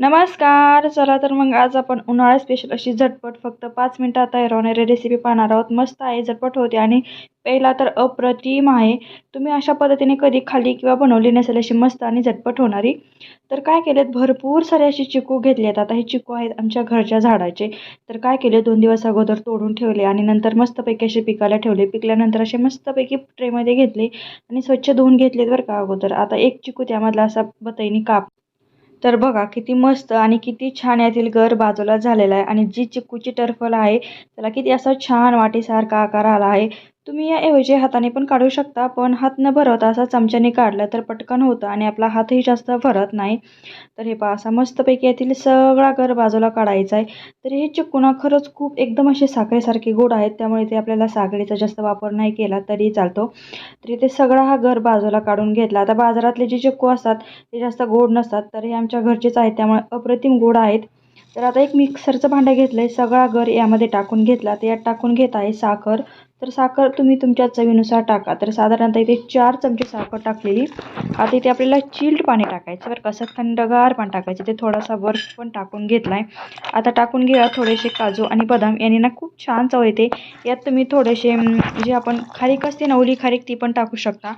नमस्कार चला तर मग आज आपण उन्हाळा स्पेशल अशी झटपट फक्त पाच मिनटात तयार होणारी रेसिपी पाहणार आहोत. मस्त आहे झटपट होते आणि पहिला तर अप्रतिम आहे. तुम्ही अशा पद्धतीने कधी खाली किंवा बनवली नसेल अशी मस्त आणि झटपट होणारी. तर काय केलेत? भरपूर सारे असे चिकू घेतले आहेत आता हे चिकू आहेत आमच्या घरच्या झाडाचे. तर काय केले? दोन दिवस अगोदर तोडून ठेवले आणि नंतर मस्तपैकी असे पिकायला ठेवले. पिकल्यानंतर असे मस्तपैकी ट्रेमध्ये घेतले आणि स्वच्छ धुवून घेतलेत बरं का अगोदर. आता एक चिकू त्यामधला असा बतईनी काप तर बघा किती मस्त आणि किती छान यातील गर बाजूला झालेला आहे. आणि जी चिक्कूची टर्फल आहे त्याला किती असा छान वाटीसारखा आकार आला आहे. तुम्ही याऐवजी हाताने पण काढू शकता पण हात न भरवता असा चमच्याने काढला तर पटकन होतं आणि आपला हातही जास्त भरत नाही. तर हे पहा असा मस्तपैकी यातील सगळा गर बाजूला काढायचा आहे. तर हे चिक्कू ना खरंच खूप एकदम असे साखरेसारखे गोड आहेत त्यामुळे ते आपल्याला साखरेचा जास्त वापर नाही केला तरी चालतो. तर इथे सगळा हा गर बाजूला काढून घेतला. आता बाजारातले जे चिक्कू असतात ते जास्त गोड नसतात तर हे आमच्या घरचेच आहेत त्यामुळे अप्रतिम गोड आहेत. तर आता एक मिक्सरचं भांडं घेतलं आहे सगळा गर यामध्ये टाकून घेतला. तर यात टाकून घेत आहे साखर. तर साखर तुम्ही तुमच्या चवीनुसार टाका. तर साधारणतः इथे चार चमचे साखर टाकलेली. आता इथे आपल्याला चिल्ड पाणी टाकायचं बरं कसं थंडगार पाणी टाकायचं. ते थोडासा बर्फ पण टाकून घेतला आहे आता टाकून घ्या थोडेसे काजू आणि बदाम. यांनी ना खूप छान चव येते. यात तुम्ही थोडेसे जे आपण खारीक असते ना ओली खारीक ती पण टाकू शकता.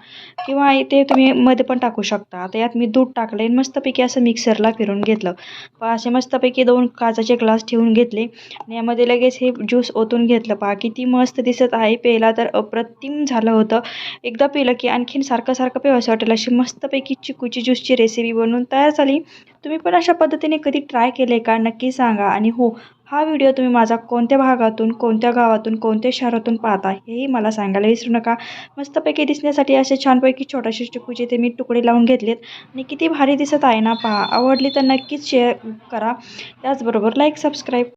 किंवा इथे तुम्ही मध्ये पण टाकू शकता. आता यात मी दूध टाकलं आणि मस्तपैकी असं मिक्सरला फिरून घेतलं. पहा असे मस्तपैकी दोन काचाचे ग्लास ठेवून घेतले. आणि यामध्ये लगेच हे ज्यूस ओतून घेतलं. पहा किती मस्त दिसत आहे. प्यायला तर अप्रतिम झालं होतं. एकदा पिलं की आणखीन सारखं सारखं पेवायचं वाटेल. अशी मस्तपैकी चिकूची ज्यूसची रेसिपी बनवून तयार झाली. तुम्ही पण अशा पद्धतीने कधी ट्राय केले का? नक्की सांगा. आणि हो हा व्हिडिओ तुम्ही माझा कोणत्या भागातून कोणत्या गावातून कोणत्या शहरातून पाहता हेही मला सांगायला विसरू नका. मस्तपैकी दिसण्यासाठी असे छानपैकी छोट्याशे चिकूचे ते मी तुकडे लावून घेतलेत. आणि किती भारी दिसत आहे ना पहा. आवडली तर नक्कीच शेअर करा. त्याचबरोबर लाईक सबस्क्राईब